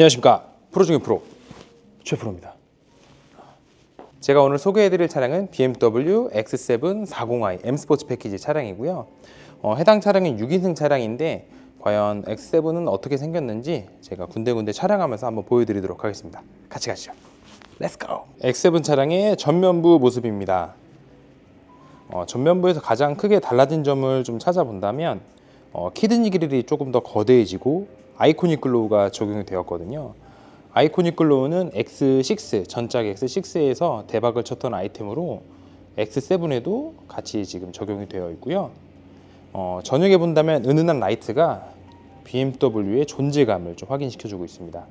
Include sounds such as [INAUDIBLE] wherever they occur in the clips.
안녕하십니까. 프로 중의 프로. 최프로입니다. 제가 오늘 소개해드릴 차량은 BMW X7 40i M 스포츠 패키지 차량이고요. 어, 해당 차량은 6인승 차량인데 과연 X7은 어떻게 생겼는지 제가 군데군데 촬영하면서 한번 보여드리도록 하겠습니다. 같이 가시죠. 렛츠고 X7 차량의 전면부 모습입니다. 어, 전면부에서 가장 크게 달라진 점을 좀 찾아본다면 어, 키드니 그릴이 조금 더 거대해지고 아이코닉 글로우가 적용이 되었거든요. 아이코닉 글로우는 X6 전작 X6에서 대박을 쳤던 아이템으로 X7에도 같이 지금 적용이 되어 있고요. 어, 전역에 본다면 은은한 라이트가 BMW의 존재감을 좀 확인시켜주고 있습니다.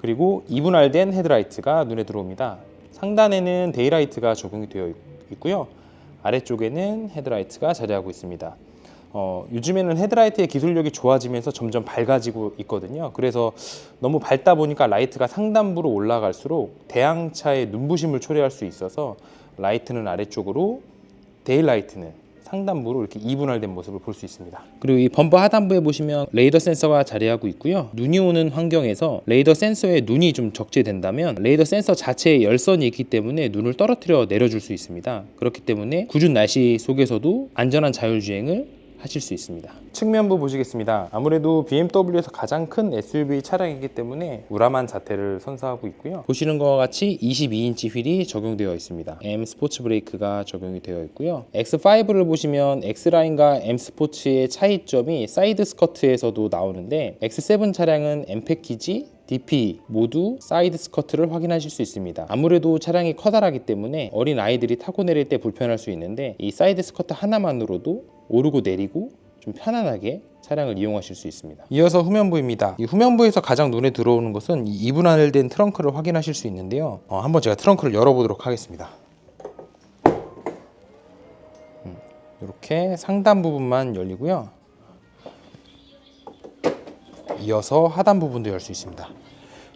그리고 이분할된 헤드라이트가 눈에 들어옵니다. 상단에는 데이라이트가 적용이 되어 있- 있고요. 아래쪽에는 헤드라이트가 자리하고 있습니다. 어, 요즘에는 헤드라이트의 기술력이 좋아지면서 점점 밝아지고 있거든요. 그래서 너무 밝다 보니까 라이트가 상단부로 올라갈수록 대항차의 눈부심을 초래할 수 있어서 라이트는 아래쪽으로 데일라이트는 상단부로 이렇게 이분할된 모습을 볼 수 있습니다. 그리고 이 범퍼 하단부에 보시면 레이더 센서가 자리하고 있고요. 눈이 오는 환경에서 레이더 센서에 눈이 좀 적재된다면 레이더 센서 자체에 열선이 있기 때문에 눈을 떨어뜨려 내려줄 수 있습니다. 그렇기 때문에 궂은 날씨 속에서도 안전한 자율주행을 하실 수 있습니다. 측면부 보시겠습니다. 아무래도 BMW에서 가장 큰 SUV 차량이기 때문에 우람한 자태를 선사하고 있고요. 보시는 것과 같이 22인치 휠이 적용되어 있습니다. M 스포츠 브레이크가 적용이 되어 있고요. X5를 보시면 X라인과 M 스포츠의 차이점이 사이드 스커트에서도 나오는데 X7 차량은 M 패키지 DP 모두 사이드 스커트를 확인하실 수 있습니다. 아무래도 차량이 커다랗기 때문에 어린 아이들이 타고 내릴 때 불편할 수 있는데 이 사이드 스커트 하나만으로도 오르고 내리고 좀 편안하게 차량을 이용하실 수 있습니다. 이어서 후면부입니다. 이 후면부에서 가장 눈에 들어오는 것은 이 이분할된 트렁크를 확인하실 수 있는데요. 어, 한번 제가 트렁크를 열어보도록 하겠습니다. 음, 이렇게 상단 부분만 열리고요. 이어서 하단 부분도 열 수 있습니다.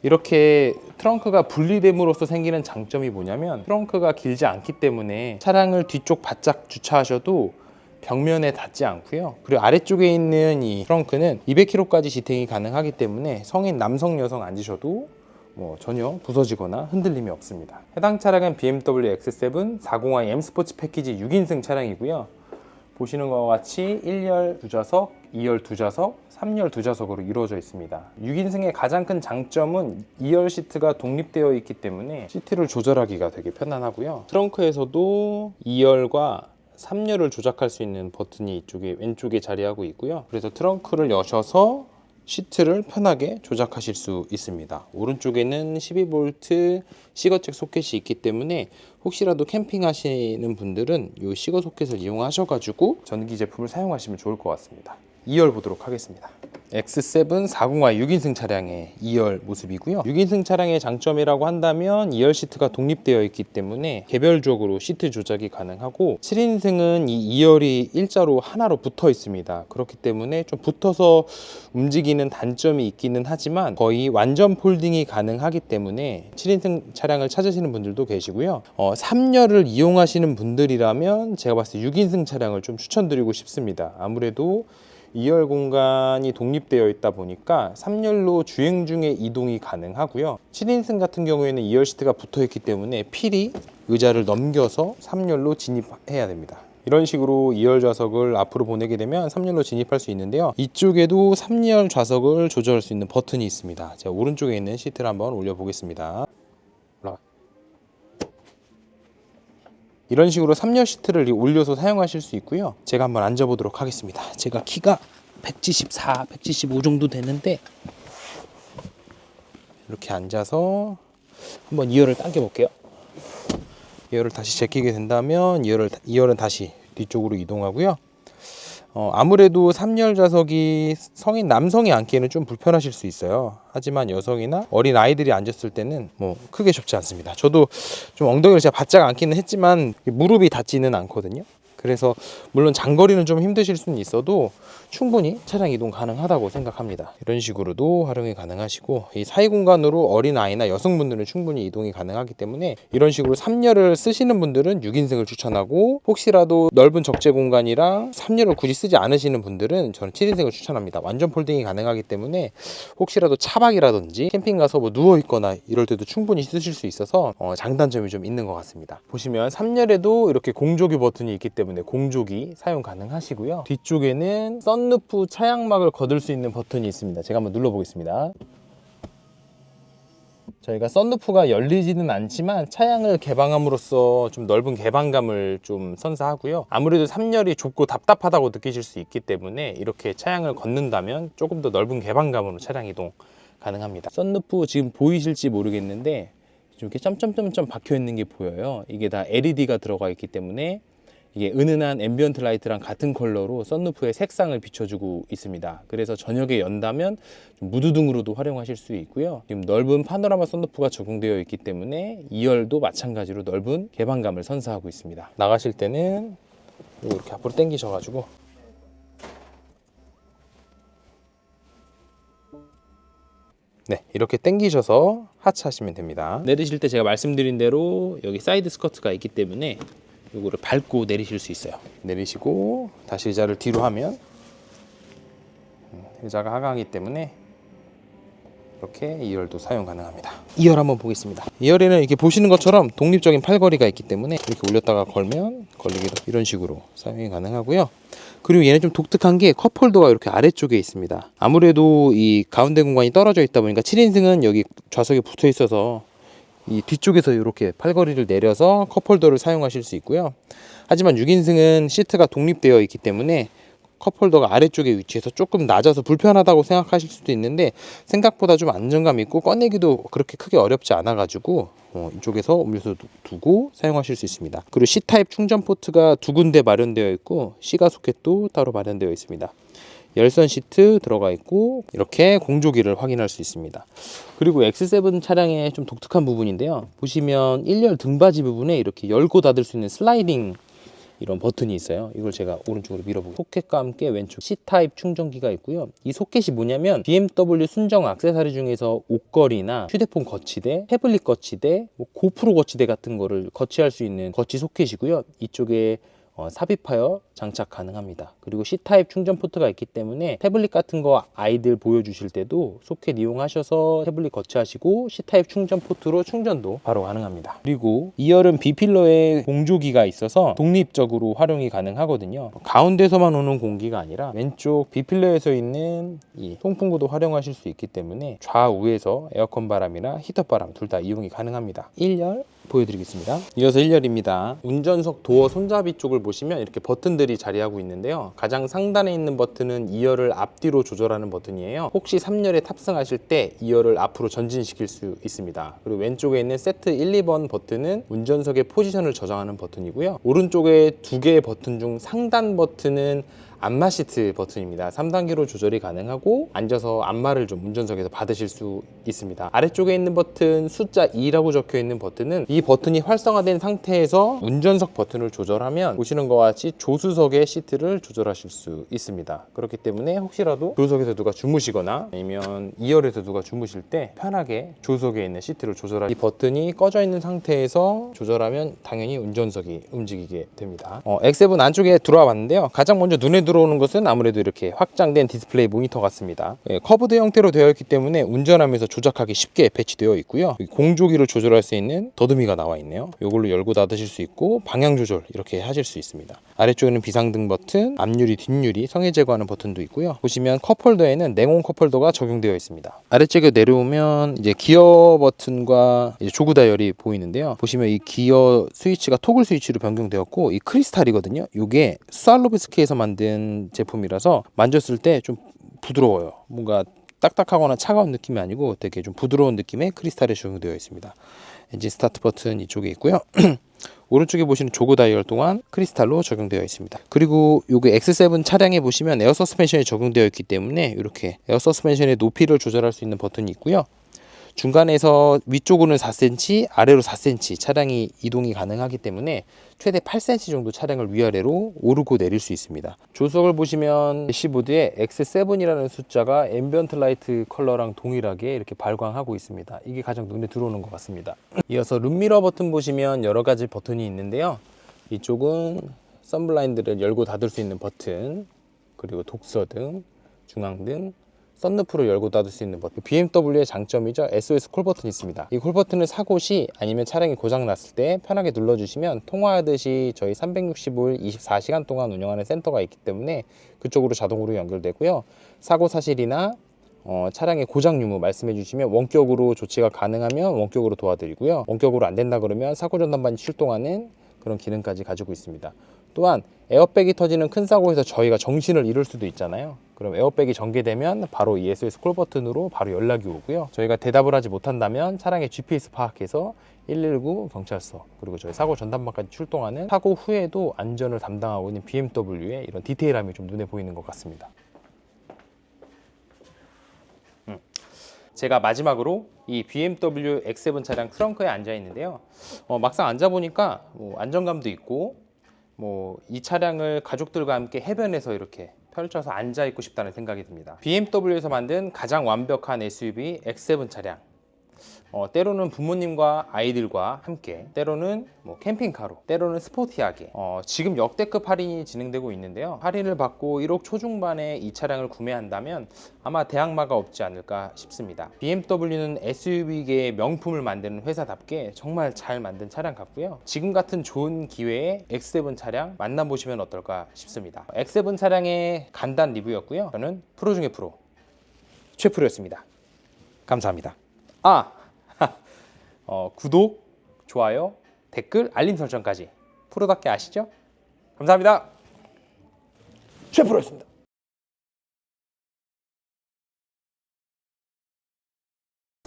이렇게 트렁크가 분리됨으로써 생기는 장점이 뭐냐면 트렁크가 길지 않기 때문에 차량을 뒤쪽 바짝 주차하셔도 벽면에 닿지 않고요. 그리고 아래쪽에 있는 이 트렁크는 200kg까지 지탱이 가능하기 때문에 성인 남성 여성 앉으셔도 뭐 전혀 부서지거나 흔들림이 없습니다. 해당 차량은 BMW X7 40i M 스포츠 패키지 6인승 차량이고요. 보시는 것과 같이 1열 두 좌석, 2열 두 좌석, 3열 두 좌석으로 이루어져 있습니다. 6인승의 가장 큰 장점은 2열 시트가 독립되어 있기 때문에 시트를 조절하기가 되게 편안하고요. 트렁크에서도 2열과 3열을 조작할 수 있는 버튼이 이쪽에 왼쪽에 자리하고 있고요. 그래서 트렁크를 여셔서 시트를 편하게 조작하실 수 있습니다. 오른쪽에는 12V 시거잭 소켓이 있기 때문에 혹시라도 캠핑하시는 분들은 이 시거 소켓을 이용하셔가지고 전기 제품을 사용하시면 좋을 것 같습니다. 2열 보도록 하겠습니다. X7 40i 6인승 차량의 2열 모습이고요. 6인승 차량의 장점이라고 한다면 2열 시트가 독립되어 있기 때문에 개별적으로 시트 조작이 가능하고 7인승은 이 2열이 일자로 하나로 붙어 있습니다. 그렇기 때문에 좀 붙어서 움직이는 단점이 있기는 하지만 거의 완전 폴딩이 가능하기 때문에 7인승 차량을 찾으시는 분들도 계시고요. 어, 3열을 이용하시는 분들이라면 제가 봤을 때 6인승 차량을 좀 추천드리고 싶습니다. 아무래도 2열 공간이 독립되어 있다 보니까 3열로 주행 중에 이동이 가능하고요. 7인승 같은 경우에는 2열 시트가 붙어 있기 때문에 필히 의자를 넘겨서 3열로 진입해야 됩니다. 이런 식으로 2열 좌석을 앞으로 보내게 되면 3열로 진입할 수 있는데요. 이쪽에도 3열 좌석을 조절할 수 있는 버튼이 있습니다. 제가 오른쪽에 있는 시트를 한번 올려 보겠습니다. 이런 식으로 3열 시트를 올려서 사용하실 수 있고요. 제가 한번 앉아보도록 하겠습니다. 제가 키가 174, 175 정도 되는데 이렇게 앉아서 한번 2열을 당겨 볼게요. 2열을 다시 제끼게 된다면 2열을 2열은 다시 뒤쪽으로 이동하고요. 어, 아무래도 3열 좌석이 성인 남성이 앉기에는 좀 불편하실 수 있어요. 하지만 여성이나 어린 아이들이 앉았을 때는 뭐 크게 좁지 않습니다. 저도 좀 엉덩이를 제가 바짝 앉기는 했지만 무릎이 닿지는 않거든요. 그래서 물론 장거리는 좀 힘드실 수는 있어도 충분히 차량 이동 가능하다고 생각합니다. 이런 식으로도 활용이 가능하시고 이 사이 공간으로 어린 아이나 여성분들은 충분히 이동이 가능하기 때문에 이런 식으로 3열을 쓰시는 분들은 6인승을 추천하고 혹시라도 넓은 적재 공간이랑 3열을 굳이 쓰지 않으시는 분들은 저는 7인승을 추천합니다. 완전 폴딩이 가능하기 때문에 혹시라도 차박이라든지 캠핑 가서 뭐 누워 있거나 이럴 때도 충분히 쓰실 수 있어서 어, 장단점이 좀 있는 것 같습니다. 보시면 3열에도 이렇게 공조기 버튼이 있기 때문에 공조기 사용 가능하시고요. 뒤쪽에는 썬루프 차양막을 거둘 수 있는 버튼이 있습니다. 제가 한번 눌러보겠습니다. 저희가 썬루프가 열리지는 않지만 차양을 개방함으로써 좀 넓은 개방감을 좀 선사하고요. 아무래도 3열이 좁고 답답하다고 느끼실 수 있기 때문에 이렇게 차양을 걷는다면 조금 더 넓은 개방감으로 차량 이동 가능합니다. 썬루프 지금 보이실지 모르겠는데 좀 이렇게 점점점점 박혀 있는 게 보여요. 이게 다 LED가 들어가 있기 때문에 이게 은은한 앰비언트 라이트랑 같은 컬러로 썬루프의 색상을 비춰주고 있습니다. 그래서 저녁에 연다면 좀 무드등으로도 활용하실 수 있고요. 지금 넓은 파노라마 썬루프가 적용되어 있기 때문에 2열도 마찬가지로 넓은 개방감을 선사하고 있습니다. 나가실 때는 이렇게 앞으로 당기셔가지고 네, 이렇게 당기셔서 하차하시면 됩니다. 내리실 때 제가 말씀드린 대로 여기 사이드 스커트가 있기 때문에 요거를 밟고 내리실 수 있어요. 내리시고 다시 의자를 뒤로 하면 음, 의자가 하강하기 때문에 이렇게 2열도 사용 가능합니다. 2열 한번 보겠습니다. 2열에는 이렇게 보시는 것처럼 독립적인 팔걸이가 있기 때문에 이렇게 올렸다가 걸면 걸리기도 이런 식으로 사용이 가능하고요. 그리고 얘는 좀 독특한 게 컵홀더가 이렇게 아래쪽에 있습니다. 아무래도 이 가운데 공간이 떨어져 있다 보니까 7인승은 여기 좌석에 붙어 있어서 이 뒤쪽에서 이렇게 팔걸이를 내려서 컵홀더를 사용하실 수 있고요. 하지만 6인승은 시트가 독립되어 있기 때문에 컵홀더가 아래쪽에 위치해서 조금 낮아서 불편하다고 생각하실 수도 있는데 생각보다 좀 안정감 있고 꺼내기도 그렇게 크게 어렵지 않아 가지고 어, 이쪽에서 음료수 두- 두고 사용하실 수 있습니다. 그리고 C타입 충전 포트가 두 군데 마련되어 있고 시가 소켓도 따로 마련되어 있습니다. 열선 시트 들어가 있고 이렇게 공조기를 확인할 수 있습니다. 그리고 X7 차량의 좀 독특한 부분인데요. 보시면 1열 등받이 부분에 이렇게 열고 닫을 수 있는 슬라이딩 이런 버튼이 있어요. 이걸 제가 오른쪽으로 밀어보고 소켓과 함께 왼쪽 C타입 충전기가 있고요. 이 소켓이 뭐냐면 BMW 순정 액세서리 중에서 옷걸이나 휴대폰 거치대, 태블릿 거치대, 뭐 고프로 거치대 같은 거를 거치할 수 있는 거치 소켓이고요. 이쪽에 어, 삽입하여 장착 가능합니다. 그리고 C타입 충전 포트가 있기 때문에 태블릿 같은 거 아이들 보여주실 때도 소켓 이용하셔서 태블릿 거치하시고 C타입 충전 포트로 충전도 바로 가능합니다. 그리고 2열은 B필러에 공조기가 있어서 독립적으로 활용이 가능하거든요. 가운데서만 오는 공기가 아니라 왼쪽 B필러에서 있는 이 통풍구도 활용하실 수 있기 때문에 좌우에서 에어컨 바람이나 히터 바람 둘 다 이용이 가능합니다. 1열 보여드리겠습니다. 이어서 1열입니다. 운전석 도어 손잡이 쪽을 보시면 이렇게 버튼들이 자리하고 있는데요. 가장 상단에 있는 버튼은 2열을 앞뒤로 조절하는 버튼이에요. 혹시 3열에 탑승하실 때 2열을 앞으로 전진시킬 수 있습니다. 그리고 왼쪽에 있는 세트 1, 2번 버튼은 운전석의 포지션을 저장하는 버튼이고요. 오른쪽에 두 개의 버튼 중 상단 버튼은 안마 시트 버튼입니다. 3단계로 조절이 가능하고 앉아서 안마를 좀 운전석에서 받으실 수 있습니다. 아래쪽에 있는 버튼 숫자 2라고 적혀 있는 버튼은 이 버튼이 활성화된 상태에서 운전석 버튼을 조절하면 보시는 것과 같이 조수석의 시트를 조절하실 수 있습니다. 그렇기 때문에 혹시라도 조수석에서 누가 주무시거나 아니면 2열에서 누가 주무실 때 편하게 조수석에 있는 시트를 조절할 이 버튼이 꺼져 있는 상태에서 조절하면 당연히 운전석이 움직이게 됩니다. 어, X7 안쪽에 들어와 봤는데요. 가장 먼저 눈에 들어 오는 것은 아무래도 이렇게 확장된 디스플레이 모니터 같습니다. 예, 커브드 형태로 되어 있기 때문에 운전하면서 조작하기 쉽게 배치되어 있고요. 공조기를 조절할 수 있는 더듬이가 나와 있네요. 이걸로 열고 닫으실 수 있고 방향 조절 이렇게 하실 수 있습니다. 아래쪽에는 비상등 버튼, 앞유리, 뒷유리 성에 제거하는 버튼도 있고요. 보시면 컵홀더에는 냉온 컵홀더가 적용되어 있습니다. 아래쪽에 내려오면 이제 기어 버튼과 이제 조그 다이얼이 보이는데요. 보시면 이 기어 스위치가 토글 스위치로 변경되었고 이 크리스탈이거든요. 이게 스왈로브스키에서 만든 제품이라서 만졌을 때 좀 부드러워요. 뭔가 딱딱하거나 차가운 느낌이 아니고 되게 좀 부드러운 느낌의 크리스탈이 적용되어 있습니다. 엔진 스타트 버튼 이쪽에 있고요. [CLEARS THROAT] 오른쪽에 보시는 조그 다이얼 또한 크리스탈로 적용되어 있습니다. 그리고 요게 X7 차량에 보시면 에어 서스펜션이 적용되어 있기 때문에 이렇게 에어 서스펜션의 높이를 조절할 수 있는 버튼이 있고요. 중간에서 위쪽으로는 4cm, 아래로 4cm 차량이 이동이 가능하기 때문에 최대 8cm 정도 차량을 위아래로 오르고 내릴 수 있습니다. 조수석을 보시면 대시보드에 X7이라는 숫자가 앰비언트 라이트 컬러랑 동일하게 이렇게 발광하고 있습니다. 이게 가장 눈에 들어오는 것 같습니다. 이어서 룸미러 버튼 보시면 여러 가지 버튼이 있는데요. 이쪽은 선블라인드를 열고 닫을 수 있는 버튼, 그리고 독서등, 중앙등, 썬루프를 열고 닫을 수 있는 버튼. BMW의 장점이죠. SOS 콜 버튼이 있습니다. 이 콜 버튼을 사고 시 아니면 차량이 고장 났을 때 편하게 눌러주시면 통화하듯이 저희 365일 24시간 동안 운영하는 센터가 있기 때문에 그쪽으로 자동으로 연결되고요. 사고 사실이나 어, 차량의 고장 유무 말씀해 주시면 원격으로 조치가 가능하면 원격으로 도와드리고요. 원격으로 안 된다 그러면 사고 전담반이 출동하는 그런 기능까지 가지고 있습니다. 또한 에어백이 터지는 큰 사고에서 저희가 정신을 잃을 수도 있잖아요. 그럼 에어백이 전개되면 바로 이 SOS 콜 버튼으로 바로 연락이 오고요. 저희가 대답을 하지 못한다면 차량의 GPS 파악해서 119 경찰서 그리고 저희 사고 전담반까지 출동하는 사고 후에도 안전을 담당하고 있는 BMW의 이런 디테일함이 좀 눈에 보이는 것 같습니다. 제가 마지막으로 이 BMW X7 차량 트렁크에 앉아 있는데요. 어, 막상 앉아 보니까 뭐 안정감도 있고 뭐 이 차량을 가족들과 함께 해변에서 이렇게 펼쳐서 앉아 있고 싶다는 생각이 듭니다. BMW에서 만든 가장 완벽한 SUV X7 차량. 어, 때로는 부모님과 아이들과 함께, 때로는 뭐 캠핑카로, 때로는 스포티하게. 어, 지금 역대급 할인이 진행되고 있는데요. 할인을 받고 1억 초중반에 이 차량을 구매한다면 아마 대항마가 없지 않을까 싶습니다. BMW는 SUV계의 명품을 만드는 회사답게 정말 잘 만든 차량 같고요. 지금 같은 좋은 기회에 X7 차량 만나보시면 어떨까 싶습니다. X7 차량의 간단 리뷰였고요. 저는 프로 중에 프로, 최프로였습니다. 감사합니다. 아, [LAUGHS] 어, 구독, 좋아요, 댓글, 알림 설정까지 프로답게 아시죠? 감사합니다. 최프로였습니다.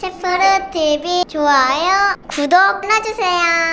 셰프르 TV 좋아요 구독 눌러주세요.